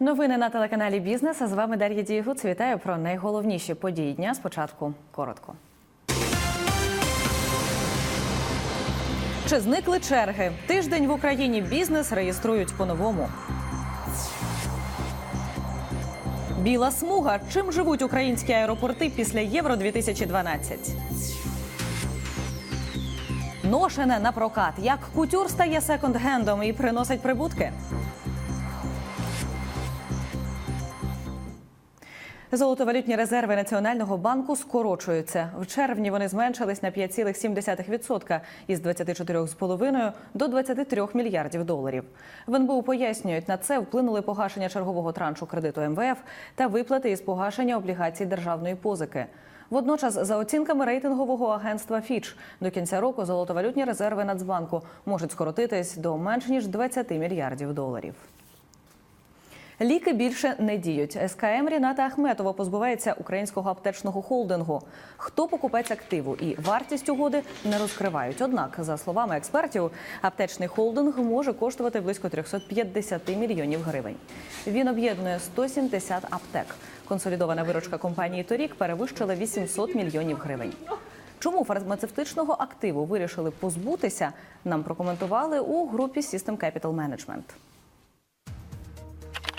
Новини на телеканалі Бізнес. А з вами Дар'я Дієгуц. Вітаю про найголовніші події дня. Спочатку коротко. Чи зникли черги? Тиждень в Україні бізнес реєструють по-новому. Біла смуга. Чим живуть українські аеропорти після Євро 2012? Ношене на прокат. Як кутюр стає секонд-хендом і приносить прибутки? Золотовалютні резерви Національного банку скорочуються. В червні вони зменшились на 5,7% із 24,5 до 23 мільярдів доларів. В пояснюють, на це вплинули погашення чергового траншу кредиту МВФ та виплати із погашення облігацій державної позики. Водночас, за оцінками рейтингового агентства Фіч, до кінця року золотовалютні резерви Нацбанку можуть скоротитись до менш ніж 20 мільярдів доларів. Ліки більше не діють. СКМ Ріната Ахметова позбувається українського аптечного холдингу. Хто покупець активу і вартість угоди не розкривають. Однак, за словами експертів, аптечний холдинг може коштувати близько 350 мільйонів гривень. Він об'єднує 170 аптек. Консолідована виручка компанії торік перевищила 800 мільйонів гривень. Чому фармацевтичного активу вирішили позбутися? Нам прокоментували у групі System Capital Management.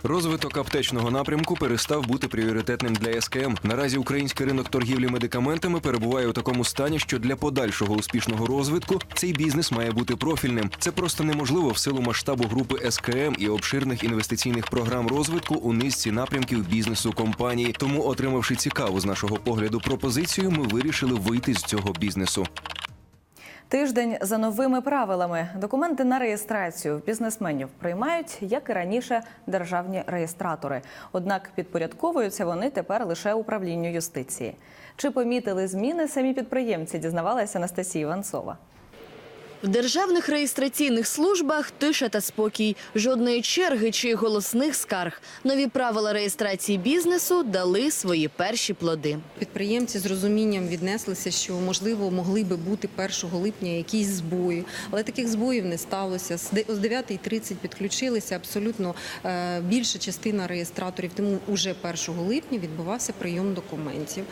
Розвиток аптечного напрямку перестав бути пріоритетним для СКМ. Наразі український ринок торгівлі медикаментами перебуває у такому стані, що для подальшого успішного розвитку цей бізнес має бути профільним. Це просто неможливо в силу масштабу групи СКМ і обширних інвестиційних програм розвитку у низці напрямків бізнесу компанії. Тому, отримавши цікаву з нашого погляду пропозицію, ми вирішили вийти з цього бізнесу. Тиждень за новими правилами. Документи на реєстрацію бізнесменів приймають, як і раніше, державні реєстратори. Однак підпорядковуються вони тепер лише управлінню юстиції. Чи помітили зміни самі підприємці? Дізнавалася Анастасія Іванцова. В державних реєстраційних службах тиша та спокій, жодної черги чи голосних скарг. Нові правила реєстрації бізнесу дали свої перші плоди. Підприємці з розумінням віднеслися, що можливо могли би бути 1 липня якісь збої, але таких збоїв не сталося. З де- З 9.30 підключилися абсолютно е, більша частина реєстраторів. Тому уже 1 липня відбувався прийом документів.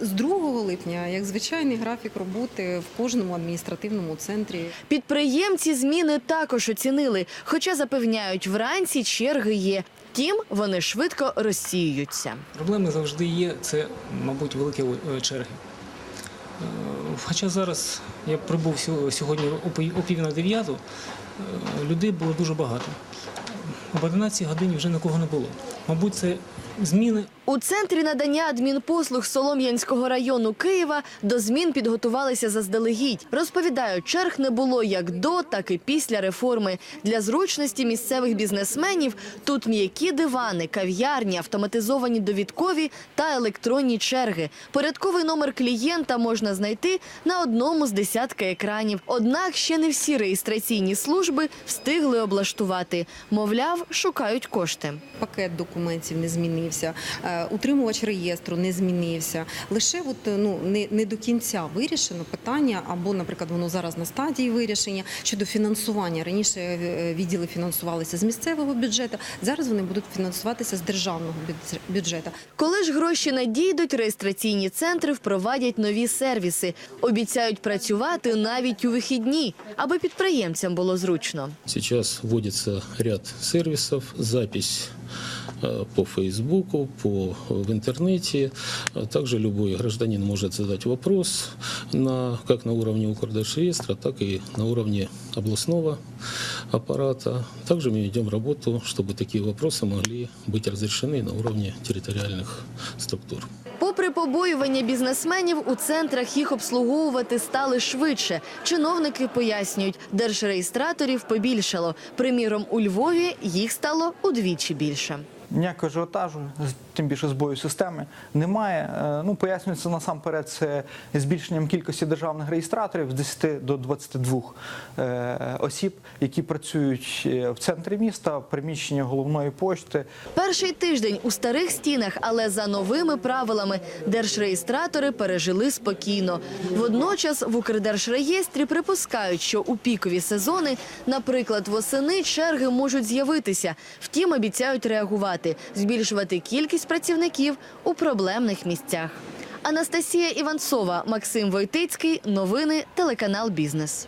З 2 липня, як звичайний графік роботи в кожному адміністративному центрі. Підприємці зміни також оцінили, хоча запевняють, вранці черги є. Втім, вони швидко розсіюються. Проблеми завжди є, це, мабуть, великі е, черги. Е, Хоча зараз я прибув сьо- сьогодні о пів- на дев'яту, е, людей було дуже багато. Об 11 годині вже нікого не було. Мабуть, це зміни У центрі надання адмінпослуг Солом'янського району Києва до змін підготувалися заздалегідь. Розповідають, черг не було як до, так і після реформи. Для зручності місцевих бізнесменів тут м'які дивани, кав'ярні, автоматизовані довідкові та електронні черги. Порядковий номер клієнта можна знайти на одному з десятка екранів. Однак ще не всі реєстраційні служби встигли облаштувати. Мовляв, шукають кошти. Пакет документів не змінився, е, утримувач реєстру не змінився. Лише от, е, ну, не, не до кінця вирішено питання, або, наприклад, воно зараз на стадії вирішення щодо фінансування. Раніше е, відділи фінансувалися з місцевого бюджету, зараз вони будуть фінансуватися з державного бюджету. Коли ж гроші надійдуть, реєстраційні центри впровадять нові сервіси. Обіцяють працювати навіть у вихідні, аби підприємцям було зручно. Сейчас вводится ряд сервисов, запись по Фейсбуку, по, в интернете. А Также любой гражданин может задать вопрос на, как на уровне Укрдержреестра, так и на уровне областного аппарата. Также мы ведем работу, чтобы такие вопросы могли быть разрешены на уровне территориальных структур. Попри побоювання бізнесменів, у центрах їх обслуговувати стали швидше. Чиновники пояснюють, держреєстраторів побільшало. Приміром, у Львові їх стало удвічі більше. Ніякого ажіотажу, тим більше збою системи, немає. Е, Ну, пояснюється насамперед це збільшенням кількості державних реєстраторів з 10 до 22 е, осіб, які працюють е, в центрі міста, в приміщенні головної пошти. Перший тиждень у старих стінах, але за новими правилами держреєстратори пережили спокійно. Водночас в Укрдержреєстрі припускають, що у пікові сезони, наприклад, восени черги можуть з'явитися. Втім, обіцяють реагувати. Працювати, збільшувати кількість працівників у проблемних місцях. Анастасія Іванцова, Максим Войтицький. Новини телеканал Бізнес.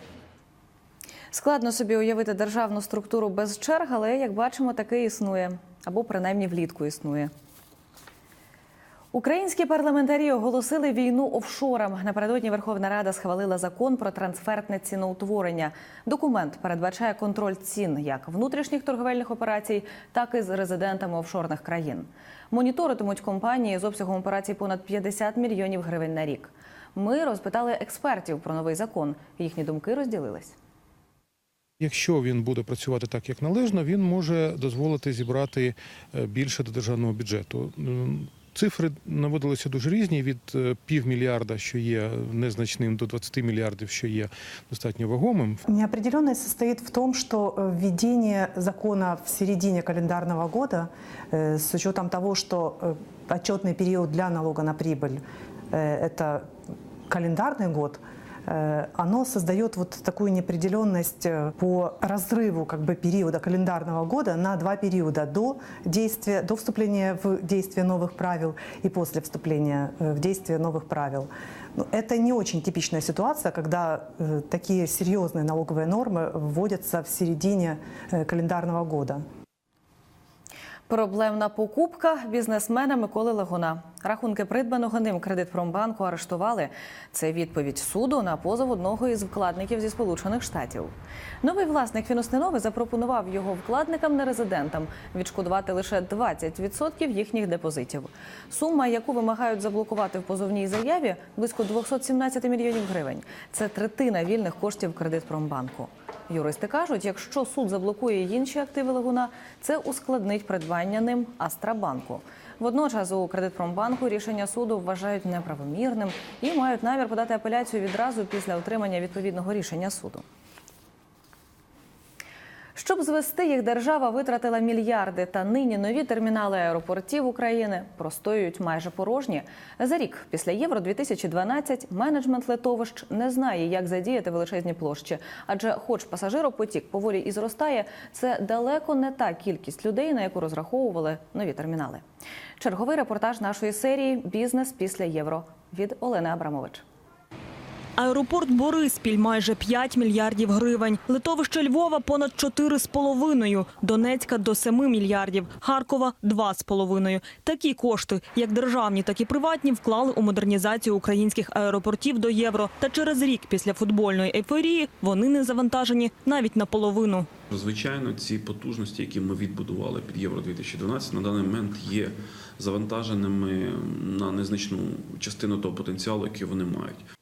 Складно собі уявити державну структуру без черг, але як бачимо, таки існує або принаймні влітку існує. Українські парламентарі оголосили війну офшорам. Напередодні Верховна Рада схвалила закон про трансфертне ціноутворення. Документ передбачає контроль цін як внутрішніх торговельних операцій, так і з резидентами офшорних країн. Моніторитимуть компанії з обсягом операцій понад 50 мільйонів гривень на рік. Ми розпитали експертів про новий закон. Їхні думки розділились. Якщо він буде працювати так, як належно, він може дозволити зібрати е, більше до державного бюджету. М, Цифри наводилися дуже різні від е, півмільярда, що є незначним, до 20 мільярдів, що є достатньо вагомим. Неопределенность состоит в том, что э, введение закона в середине календарного года, э, с учетом того, что э, отчетный период для налога на прибыль э, – это календарный год, э, оно создает вот такую неопределенность э, по разрыву как бы периода календарного года на два периода до действия, до вступления в действие новых правил и после вступления э, в действие новых правил. Ну, Это не очень типичная ситуация, когда э, такие серьезные налоговые нормы вводятся в середине э, календарного года. Проблемна покупка бізнесмена Миколи Лагуна. Рахунки придбаного ним кредитпромбанку арештували. Це відповідь суду на позов одного із вкладників зі Сполучених Штатів. Новий власник фінустанови запропонував його вкладникам нерезидентам відшкодувати лише 20% їхніх депозитів. Сума, яку вимагають заблокувати в позовній заяві, близько 217 мільйонів гривень. Це третина вільних коштів кредитпромбанку. Юристи кажуть, якщо суд заблокує інші активи Лагуна, це ускладнить придбання ним Астрабанку. Водночас у кредитпромбанку рішення суду вважають неправомірним і мають намір подати апеляцію відразу після отримання відповідного рішення суду. Щоб звести їх, держава витратила мільярди, та нині нові термінали аеропортів України простоюють майже порожні. За рік після Євро 2012 менеджмент литовищ не знає, як задіяти величезні площі. Адже, хоч пасажиропотік поволі і зростає, це далеко не та кількість людей, на яку розраховували нові термінали. Черговий репортаж нашої серії Бізнес після євро від Олени Абрамович. Аеропорт Бориспіль майже 5 мільярдів гривень. Литовище Львова понад 4,5. Донецька до 7 мільярдів. Харкова 2,5. Такі кошти, як державні, так і приватні, вклали у модернізацію українських аеропортів до євро. Та через рік після футбольної ейфорії вони не завантажені навіть наполовину. Звичайно, ці потужності, які ми відбудували під Євро 2012, на даний момент є завантаженими на незначну частину того потенціалу, який вони мають.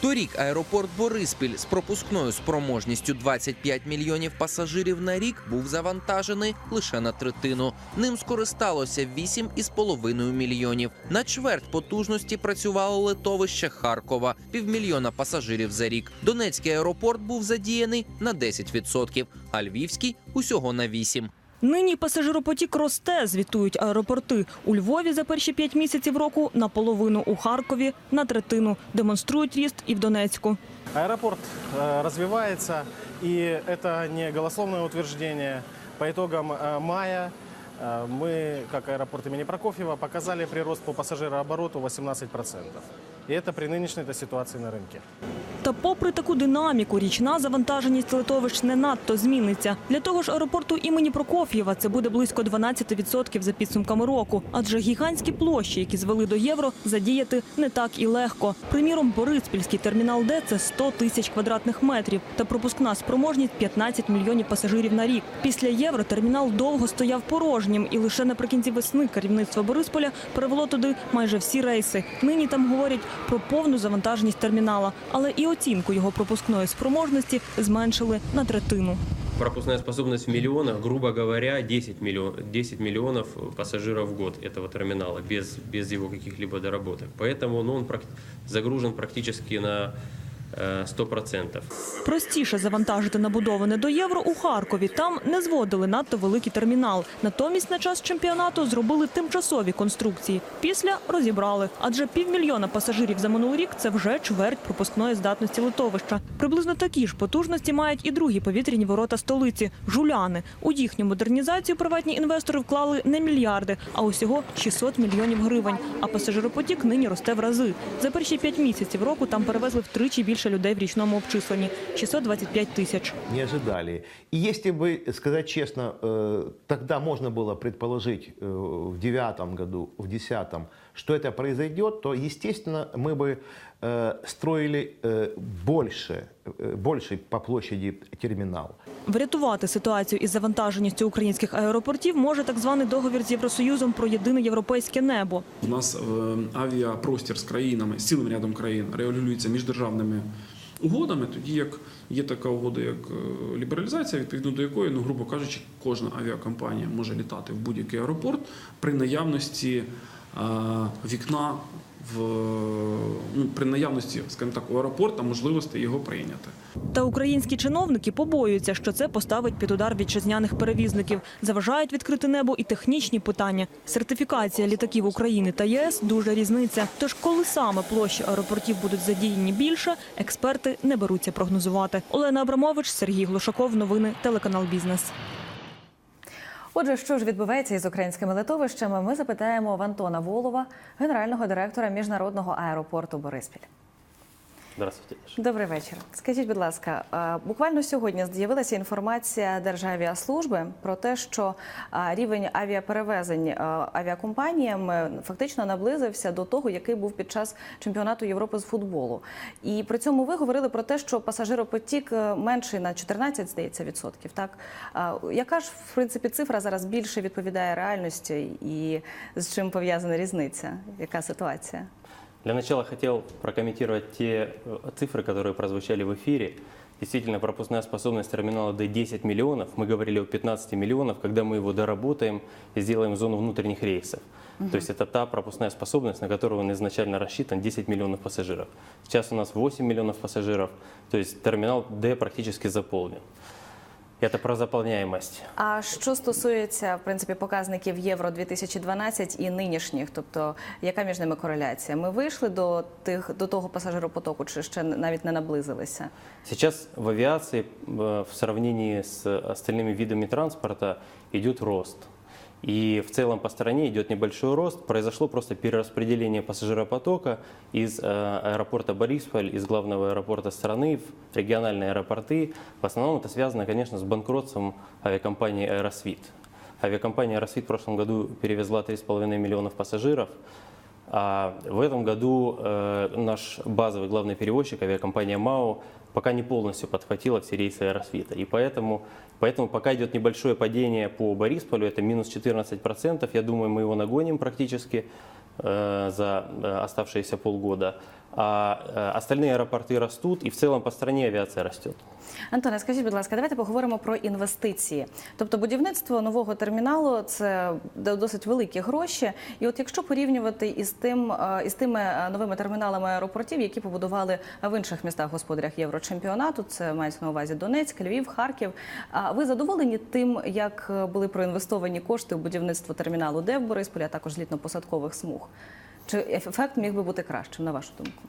Торік аеропорт Бориспіль з пропускною спроможністю 25 мільйонів пасажирів на рік був завантажений лише на третину. Ним скористалося 8,5 мільйонів. На чверть потужності працювало литовище Харкова, півмільйона пасажирів за рік. Донецький аеропорт був задіяний на 10%, а Львівський усього на 8%. Нині пасажиропотік росте, звітують аеропорти. У Львові за перші п'ять місяців року наполовину, у Харкові на третину. Демонструють ріст і в Донецьку. Аэропорт э, развивается, и это не голословное утверждение. По итогам э, мая э, мы, как аэропорт имени Прокофьева, показали прирост по пассажирообороту 18%. И это при нынешней ситуации на рынке. Та попри таку динаміку, річна завантаженість литовищ не надто зміниться. Для того ж аеропорту імені Прокоф'єва це буде близько 12% за підсумками року. Адже гігантські площі, які звели до євро, задіяти не так і легко. Приміром, Бориспільський термінал Д – це 100 тисяч квадратних метрів та пропускна спроможність 15 мільйонів пасажирів на рік. Після євро термінал довго стояв порожнім, і лише наприкінці весни керівництво Борисполя перевело туди майже всі рейси. Нині там говорять про повну завантаженість термінала, але і оцінку його пропускної спроможності зменшили на третину. Пропускная способность в миллионах, грубо говоря, 10, миллион, 10 миллионов пассажиров в год этого терминала, без, без его каких-либо доработок. Поэтому ну, он прак- загружен практически на э, 100%. Простіше завантажити набудоване до євро у Харкові. Там не зводили надто великий термінал. Натомість на час чемпіонату зробили тимчасові конструкції. Після розібрали. Адже півмільйона пасажирів за минулий рік – це вже чверть пропускної здатності литовища. Приблизно такі ж потужності мають і другі повітряні ворота столиці – жуляни. У їхню модернізацію приватні інвестори вклали не мільярди, а усього 600 мільйонів гривень. А пасажиропотік нині росте в рази. За перші п'ять місяців року там перевезли втричі більше більше людей в річному обчисленні 625 тисяч. Не ожидали. І якщо б, сказати чесно, э, тоді можна було предположити э, в 2009 році, в 2010 році, что это произойдет, то, естественно, мы бы э, строили э, больше, э, больше по площади терминал. Врятувати ситуацію із завантаженістю українських аеропортів може так званий договір з Євросоюзом про єдине європейське небо. У нас е, авіапростір з країнами, з цілим рядом країн регулюється міждержавними угодами, тоді як є така угода, як е, лібералізація, відповідно до якої, ну грубо кажучи, кожна авіакомпанія може літати в будь-який аеропорт при наявності е, вікна в ну, при наявності, скажімо так, у аеропорта можливості його прийняти. Та українські чиновники побоюються, що це поставить під удар вітчизняних перевізників. Заважають відкрити небо і технічні питання. Сертифікація літаків України та ЄС дуже різниця. Тож, коли саме площі аеропортів будуть задіяні більше, експерти не беруться прогнозувати. Олена Абрамович, Сергій Глушаков. Новини телеканал Бізнес. Отже, що ж відбувається із українськими литовищами, ми запитаємо в Антона Волова, генерального директора міжнародного аеропорту Бориспіль. Здравствуйте. Добрий вечір. Скажіть, будь ласка, буквально сьогодні з'явилася інформація Державіаслужби про те, що рівень авіаперевезень авіакомпаніями фактично наблизився до того, який був під час чемпіонату Європи з футболу. І при цьому ви говорили про те, що пасажиропотік е, менший на 14, здається, відсотків. Так яка ж в принципі цифра зараз більше відповідає реальності, і з чим пов'язана різниця? Яка ситуація? Для начала хотел прокомментировать те э, цифры, которые прозвучали в эфире. Действительно, пропускная способность терминала до 10 миллионов. Мы говорили о 15 миллионов, когда мы его доработаем и сделаем зону внутренних рейсов. То есть это та пропускная способность, на которую он изначально рассчитан 10 миллионов пассажиров. Сейчас у нас 8 миллионов пассажиров, то есть терминал D практически заполнен. Это про заполняемость. А що стосується в принципі показників Євро 2012 і нинішніх, тобто яка між ними кореляція? Ми вийшли до тих до того пасажиропотоку, чи ще навіть не наблизилися? Сейчас в авиации э, в сравнении с остальными видами транспорта идет рост. И в целом по стране идет небольшой рост. Произошло просто перераспределение пассажиропотока из э, аэропорта Борисполь, из главного аэропорта страны в региональные аэропорты. В основном это связано, конечно, с банкротством авиакомпании «Аэросвит». Авиакомпания «Аэросвит» в прошлом году перевезла 3,5 миллионов пассажиров. А в этом году э, наш базовый главный перевозчик, авиакомпания МАО, пока не полностью подхватила все рейсы Аэросвита. И поэтому, поэтому пока идет небольшое падение по Борисполю, это минус 14%. Я думаю, мы его нагоним практически э, за э, оставшиеся полгода. А э, остальные аэропорты растут, и в целом по стране авиация растет. Антоне, скажіть, будь ласка, давайте поговоримо про інвестиції. Тобто будівництво нового терміналу це досить великі гроші. І от якщо порівнювати із тим е, із тими е, новими терміналами аеропортів, які побудували в інших містах господарях Єврочемпіонату, це мається на увазі Донецьк, Львів, Харків. А ви задоволені тим, як е, були проінвестовані кошти у будівництво терміналу, де в Борисполі, а також злітно-посадкових смуг? Чи ефект міг би бути кращим, на вашу думку?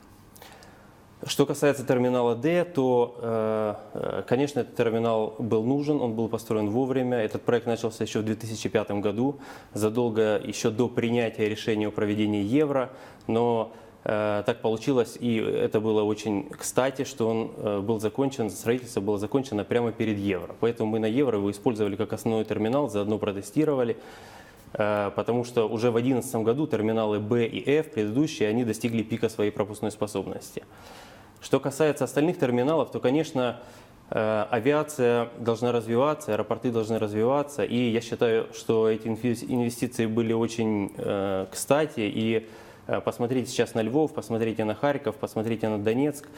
Что касается терминала D, то, э, э, конечно, этот терминал был нужен, он был построен вовремя. Этот проект начался еще в 2005 году, задолго еще до принятия решения о проведении евро, но э, так получилось, и это было очень кстати, что он был закончен, строительство было закончено прямо перед евро. Поэтому мы на евро его использовали как основной терминал, заодно протестировали. Э, потому что уже в 2011 году терминалы Б и F, предыдущие, они достигли пика своей пропускной способности. Что касается остальных терминалов, то, конечно, э, авиация должна развиваться, аэропорты должны развиваться, и я считаю, что эти инвес- инвестиции были очень э, кстати, и посмотрите сейчас на Львов, посмотрите на Харьков, посмотрите на Донецк,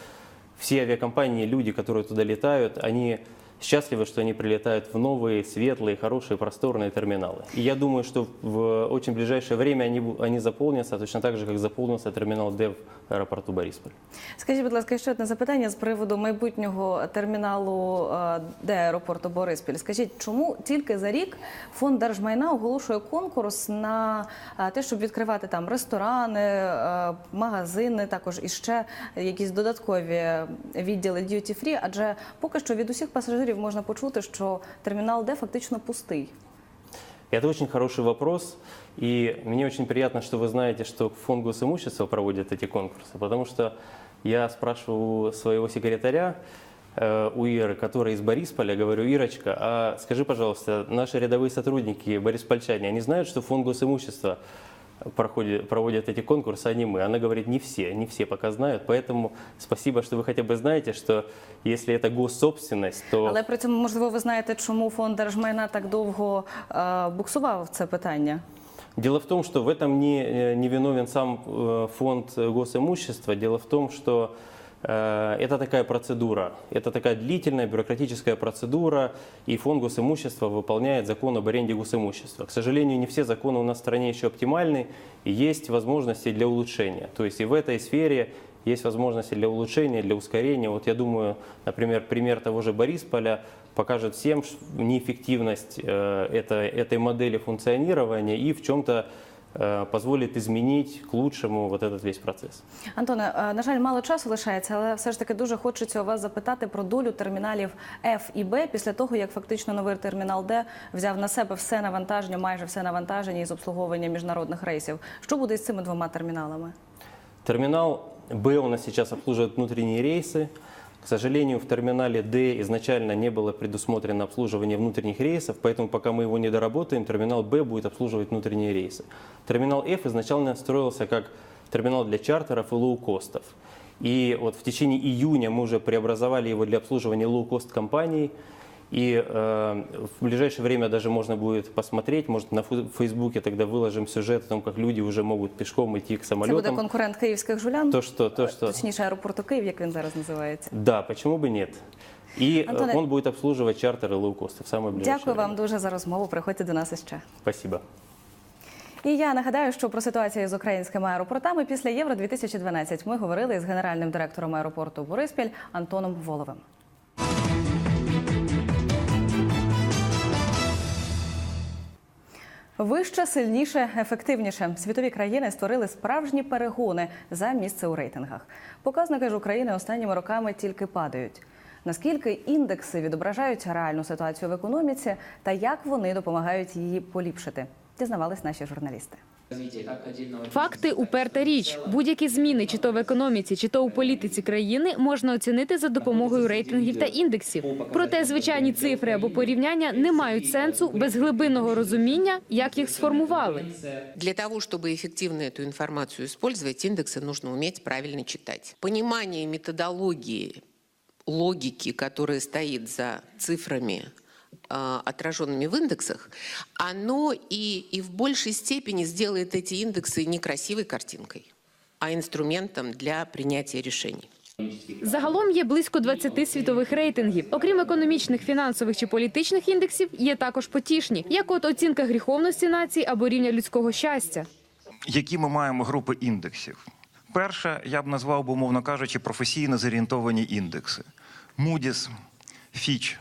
все авиакомпании, люди, которые туда летают, они счастливы, что они прилетают в новые, светлые, хорошие, просторные терминалы. И я думаю, что в очень ближайшее время они, бу- они заполнятся точно так же, как заполнился терминал Д в аэропорту Борисполь. Скажіть, будь ласка, ще одне запитання з приводу майбутнього терміналу е, де аеропорту Бориспіль. Скажіть, чому тільки за рік фонд держмайна оголошує конкурс на е, те, щоб відкривати там ресторани, е, магазини, також і ще якісь додаткові відділи duty free? Адже поки що від усіх пасажирів Можна почути, що термінал Д фактично пустий. Это очень хороший вопрос, и мне очень приятно, что вы знаете, что фонд госимущества проводит эти конкурсы, потому что я спрашиваю своего секретаря, э, у Иры, которая из Борисполя, говорю, Ирочка, а скажи, пожалуйста, наши рядовые сотрудники, бориспольчане, они знают, что фонд госимущества проходит, проводит эти конкурсы, а не мы? Она говорит, не все, не все пока знают, поэтому спасибо, что вы хотя бы знаете, что если это госсобственность, то... Але при цьому, можливо, ви знаєте, чому фонд держмайна так довго е, буксував це питання? Дело в том, что в этом не, э, не виновен сам э, фонд госимущества. Дело в том, что э, это такая процедура, это такая длительная бюрократическая процедура, и фонд госимущества выполняет закон об аренде госимущества. К сожалению, не все законы у нас в стране еще оптимальны, и есть возможности для улучшения. То есть и в этой сфере есть возможности для улучшения, для ускорения. Вот я думаю, например, пример того же Борисполя покажет всем неэффективность э, этой, этой модели функционирования и в чем-то э, позволит изменить к лучшему вот этот весь процесс. Антоне, е, на жаль, мало часу лишається, але все ж таки дуже хочеться у вас запитати про долю терміналів F і B після того, як фактично новий термінал D взяв на себе все навантаження, майже все навантаження із обслуговування міжнародних рейсів. Що буде з цими двома терміналами? Терминал Б у нас сейчас обслуживает внутренние рейсы. К сожалению, в терминале Д изначально не было предусмотрено обслуживание внутренних рейсов, поэтому пока мы его не доработаем, терминал Б будет обслуживать внутренние рейсы. Терминал F изначально строился как терминал для чартеров и лоукостов. И вот в течение июня мы уже преобразовали его для обслуживания лоукост компаний. И э, в ближайшее время даже можно будет посмотреть, может на фу- Фейсбуке тогда выложим сюжет о том, как люди уже могут пешком идти к Це буде самолетам. конкурент київських жулян, То, что, то, что... точніше аеропорту Київ, як він зараз називається. Да, почему бы нет? И э, Антоне- он будет обслуживать чартеры лоукосты в самое ближайшее Дякую время. вам дуже за розмову. Приходьте до нас іще. Спасибо. І я нагадаю, що про ситуацію з українськими аеропортами після Євро 2012 ми говорили з генеральним директором аеропорту Бориспіль Антоном Воловим. Вище, сильніше, ефективніше. Світові країни створили справжні перегони за місце у рейтингах. Показники ж України останніми роками тільки падають. Наскільки індекси відображають реальну ситуацію в економіці та як вони допомагають її поліпшити, дізнавались наші журналісти. Факти уперта річ. Будь-які зміни, чи то в економіці, чи то у політиці країни, можна оцінити за допомогою рейтингів та індексів. Проте звичайні цифри або порівняння не мають сенсу без глибинного розуміння, як їх сформували. Для того, чтобы эффективно эту информацию использовать, индексы нужно уметь правильно читать. Понимание методологии, логики, которая стоит за цифрами, а, отраженными в индексах, оно и, и в большей степени сделает эти индексы не красивой картинкой, а инструментом для принятия решений. Загалом є близько 20 світових рейтингів. Окрім економічних, фінансових чи політичних індексів, є також потішні, як от оцінка гріховності націй або рівня людського щастя. які ми маємо групи індексів. Перше, я б назвав би, умовно кажучи, професійно зорієнтовані індекси: Moody's, Fitch,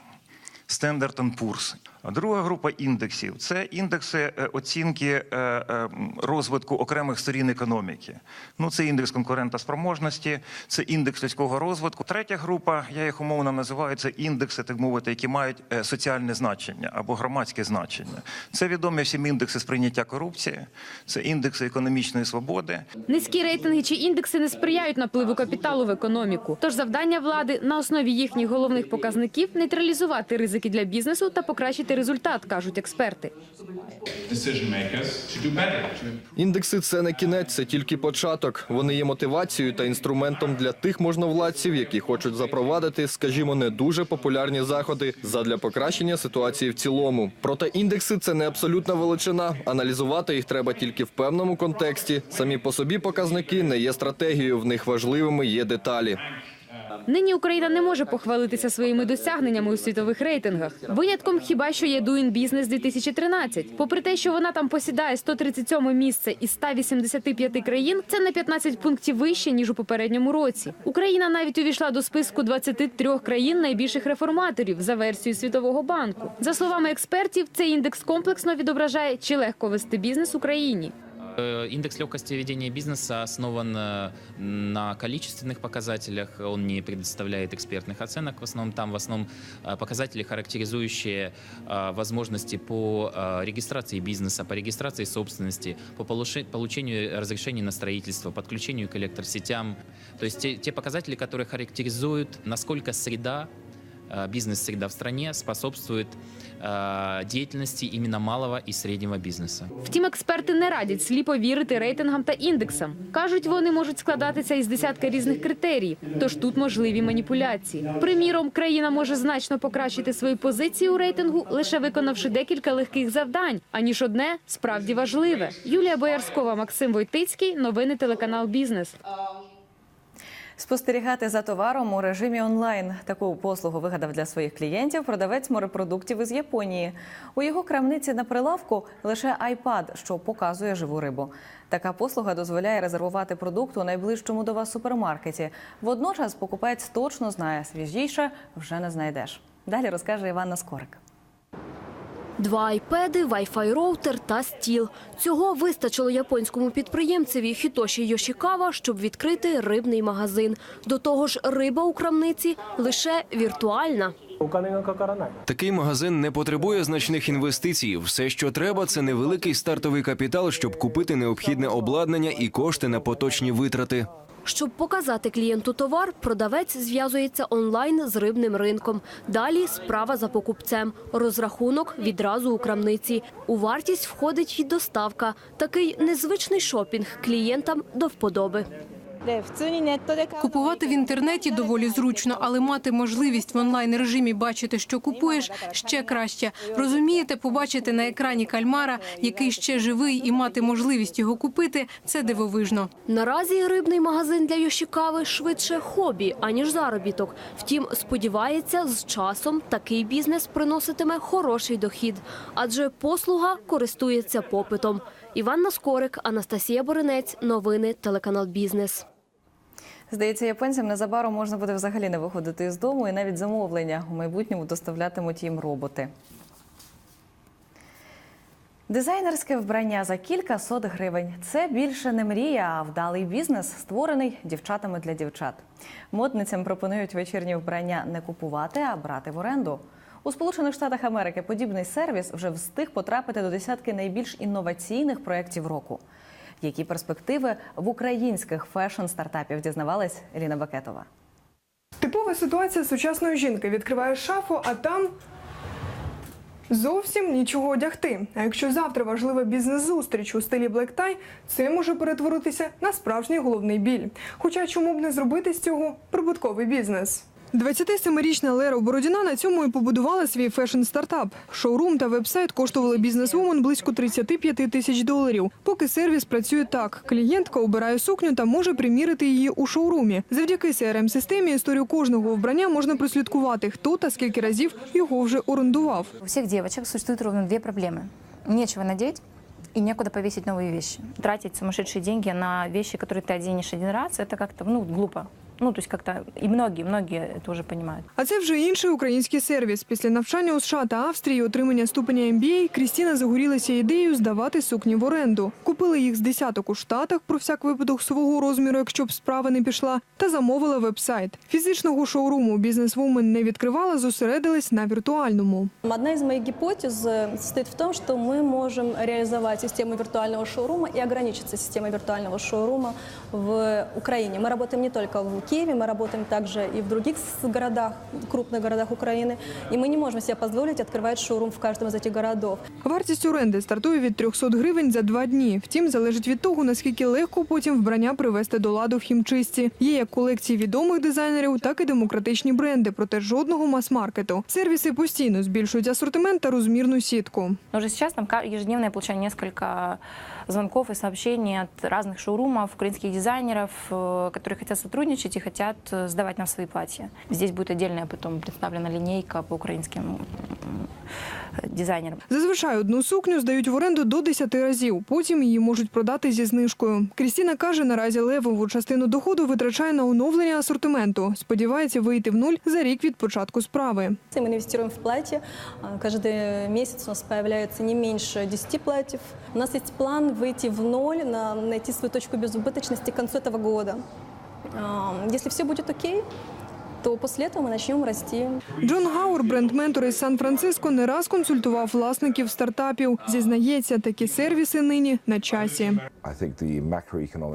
Standard Poor's. Друга група індексів це індекси е, оцінки е, е, розвитку окремих сторін економіки. Ну, це індекс конкурентоспроможності, це індекс людського розвитку. Третя група, я їх умовно називаю, це індекси, так мовити, які мають соціальне значення або громадське значення. Це відомі всім індекси сприйняття корупції, це індекси економічної свободи. Низькі рейтинги чи індекси не сприяють напливу капіталу в економіку. Тож завдання влади на основі їхніх головних показників нейтралізувати ризики для бізнесу та покращити результат, кажуть експерти. Індекси це не кінець, це тільки початок. Вони є мотивацією та інструментом для тих можновладців, які хочуть запровадити, скажімо, не дуже популярні заходи задля покращення ситуації в цілому. Проте індекси це не абсолютна величина. Аналізувати їх треба тільки в певному контексті. Самі по собі показники не є стратегією. В них важливими є деталі. Нині Україна не може похвалитися своїми досягненнями у світових рейтингах. Винятком хіба що є Doing Business 2013. Попри те, що вона там посідає 137 місце із 185 країн, це на 15 пунктів вище ніж у попередньому році. Україна навіть увійшла до списку 23 країн найбільших реформаторів за версією Світового банку. За словами експертів, цей індекс комплексно відображає, чи легко вести бізнес Україні. Э, Индекс легкости ведения бизнеса основан э, на количественных показателях. Он не предоставляет экспертных оценок. В основном там в основном э, показатели, характеризующие возможности по регистрации бизнеса, по регистрации собственности, по получению разрешений на строительство, подключению к электросетям. То есть те, те показатели, которые характеризуют, насколько среда бизнес-среда в стране способствует э, деятельности именно малого и среднего бизнеса. Втім, експерти не радять сліпо вірити рейтингам та індексам. Кажуть, вони можуть складатися із десятка різних критеріїв, тож тут можливі маніпуляції. Приміром, країна може значно покращити свої позиції у рейтингу, лише виконавши декілька легких завдань, аніж одне справді важливе. Юлія Боярськова, Максим Войтицький. Новини телеканал Бізнес. Спостерігати за товаром у режимі онлайн. Таку послугу вигадав для своїх клієнтів продавець морепродуктів із Японії. У його крамниці на прилавку лише iPad, що показує живу рибу. Така послуга дозволяє резервувати продукт у найближчому до вас супермаркеті. Водночас покупець точно знає, свіжіше вже не знайдеш. Далі розкаже Іванна Скорик. Два айпеди, вай-фай роутер та стіл. Цього вистачило японському підприємцеві Хітоші Йошікава, щоб відкрити рибний магазин. До того ж, риба у крамниці лише віртуальна. Такий магазин не потребує значних інвестицій. Все, що треба, це невеликий стартовий капітал, щоб купити необхідне обладнання і кошти на поточні витрати. Щоб показати клієнту товар, продавець зв'язується онлайн з рибним ринком. Далі справа за покупцем. Розрахунок відразу у крамниці. У вартість входить і доставка. Такий незвичний шопінг клієнтам до вподоби. Купувати в інтернеті доволі зручно, але мати можливість в онлайн режимі бачити, що купуєш, ще краще. Розумієте, побачити на екрані кальмара, який ще живий, і мати можливість його купити це дивовижно. Наразі рибний магазин для Йошікави швидше хобі, аніж заробіток. Втім, сподівається, з часом такий бізнес приноситиме хороший дохід, адже послуга користується попитом. Іванна Скорик, Анастасія Боринець. Новини телеканал Бізнес. Здається, японцям незабаром можна буде взагалі не виходити з дому, і навіть замовлення у майбутньому доставлятимуть їм роботи. Дизайнерське вбрання за кілька сот гривень. Це більше не мрія, а вдалий бізнес, створений дівчатами для дівчат. Модницям пропонують вечірні вбрання не купувати, а брати в оренду. У Сполучених Штатах Америки подібний сервіс вже встиг потрапити до десятки найбільш інноваційних проєктів року. Які перспективи в українських фешн-стартапів дізнавалась Еліна Бакетова. Типова ситуація сучасної жінки. Відкриває шафу, а там зовсім нічого одягти. А якщо завтра важлива бізнес-зустріч у стилі Tie, це може перетворитися на справжній головний біль. Хоча чому б не зробити з цього прибутковий бізнес? 27-річна Лера Бородіна на цьому і побудувала свій фешн-стартап. Шоурум та вебсайт коштували бізнесвумен близько 35 тисяч доларів. Поки сервіс працює так, клієнтка обирає сукню та може примірити її у шоурумі. Завдяки crm системі історію кожного вбрання можна прослідкувати, хто та скільки разів його вже орендував. У всех девочек существует ровно две проблемы. Нечего надеть и некуда повесить новые вещи. Тратить сумасшедшие деньги на вещи, которые ты оденешь один раз, это как-то ну, глупо. Ну, то есть как-то и многие, многие это уже понимают. А це вже інший український сервіс. Після навчання у США та Австрії і отримання ступеня MBA Крістіна загорілася ідеєю здавати сукні в оренду. Купили їх з десяток у Штатах про всяк випадок свого розміру, якщо б справа не пішла, та замовила веб-сайт. Фізичного шоуруму бізнесвумен не відкривала, зосередилась на віртуальному. Одна из моих гипотез э, состоит в том, что мы можем реализовать систему виртуального шоурума и ограничиться системой виртуального шоурума в Украине. Мы работаем не только в Киеве, мы работаем также и в других с- городах, крупных городах Украины. И мы не можем себе позволить открывать шоурум в каждом из этих городов. Вартість оренди стартує від 300 гривень за два дні. Втім, залежить від того, наскільки легко потім вбрання привести до ладу в хімчистці. Є як колекції відомих дизайнерів, так і демократичні бренди, проте жодного мас-маркету. Сервіси постійно збільшують асортимент та розмірну сітку. Но уже сейчас там ка- ежедневно я получаю несколько звонков и сообщений от разных шоурумов, украинских дизайнеров, э, которые хотят сотрудничать и хотят э, сдавать нам свои платья. Здесь будет отдельная потом представлена линейка по украинским м, э, дизайнерам. Зазвичай одну сукню здають в оренду до 10 разів. Потім її можуть продати зі знижкою. Крістіна каже, наразі левову частину доходу витрачає на оновлення асортименту. Сподівається вийти в нуль за рік від початку справи. Мы инвестируем в платье. А, Каждый месяц у нас появляется не меньше 10 платьев. У нас есть план выйти в ноль, на- найти свою точку безубыточности к концу этого года. А, Если все будет окей, то после этого мы начнем расти. Джон Гаур, бренд-ментор із Сан-Франциско, не раз консультував власників стартапів. Зізнається, такі сервіси нині на часі.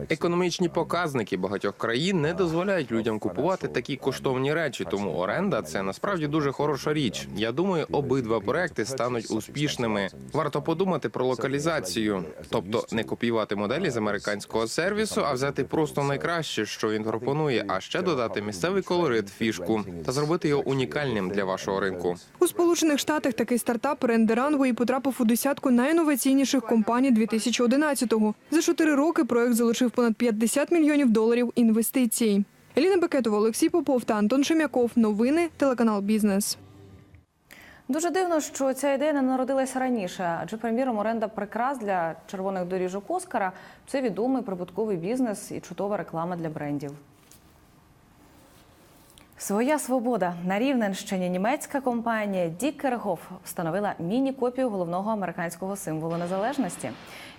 Економічні показники багатьох країн не дозволяють людям купувати такі коштовні речі, тому оренда це насправді дуже хороша річ. Я думаю, обидва проекти стануть успішними. Варто подумати про локалізацію, тобто не копіювати моделі з американського сервісу, а взяти просто найкраще, що він пропонує, а ще додати місцевий колорит, фішку та зробити його унікальним для вашого ринку. У Сполучених Штатах такий стартап Ренде Runway потрапив у десятку найінноваційніших компаній 2011-го. За чотири роки проект залучив понад 50 мільйонів доларів інвестицій. Еліна Бекетова, Олексій Попов та Антон Шемяков. Новини телеканал Бізнес. Дуже дивно, що ця ідея не народилася раніше, адже, приміром, оренда прикрас для червоних доріжок Оскара це відомий прибутковий бізнес і чудова реклама для брендів. Своя свобода на Рівненщині німецька компанія Дікергоф встановила міні-копію головного американського символу незалежності.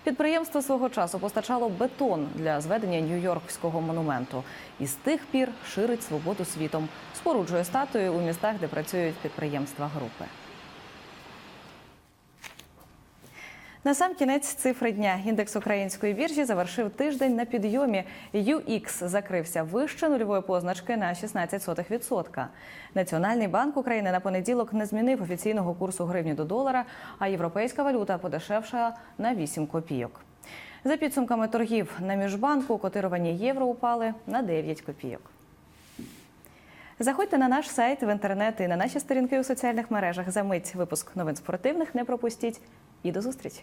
Підприємство свого часу постачало бетон для зведення Нью-Йоркського монументу і з тих пір ширить свободу світом, споруджує статую у містах, де працюють підприємства групи. На сам кінець цифри дня індекс української біржі завершив тиждень на підйомі. UX закрився вище нульової позначки на 16%. Національний банк України на понеділок не змінив офіційного курсу гривні до долара, а європейська валюта подешевшала на 8 копійок. За підсумками торгів на міжбанку котирування євро упали на 9 копійок. Заходьте на наш сайт в інтернет і на наші сторінки у соціальних мережах. За мить випуск новин спортивних не пропустіть і до зустрічі.